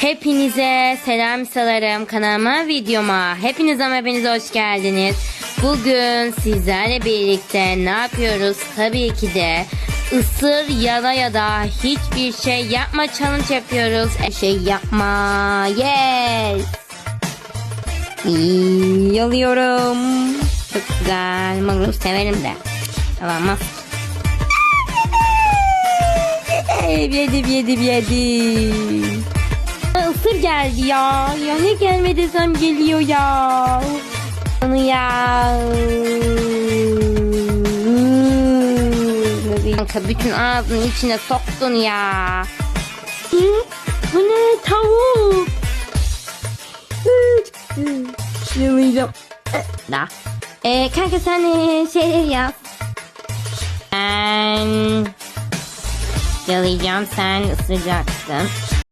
Hepinize selam salarım kanalıma videoma. Hepiniz ama hepiniz hoş geldiniz. Bugün sizlerle birlikte ne yapıyoruz? Tabii ki de ısır yala ya da hiçbir şey yapma challenge yapıyoruz. Bir şey yapma. Yes. Yalıyorum. Çok güzel. Marul severim de. Alamaz. yedim yedim yedim. Aa, Isır geldi ya. Ya ne gelme desem geliyor ya. Onu ya. Kanka bütün ağzının içine soktun ya. Hı? Bu ne tavuk? Şunu Da. Ee, kanka sen ee, şeyleri yaz. Ben yalayacağım sen ısıracaksın.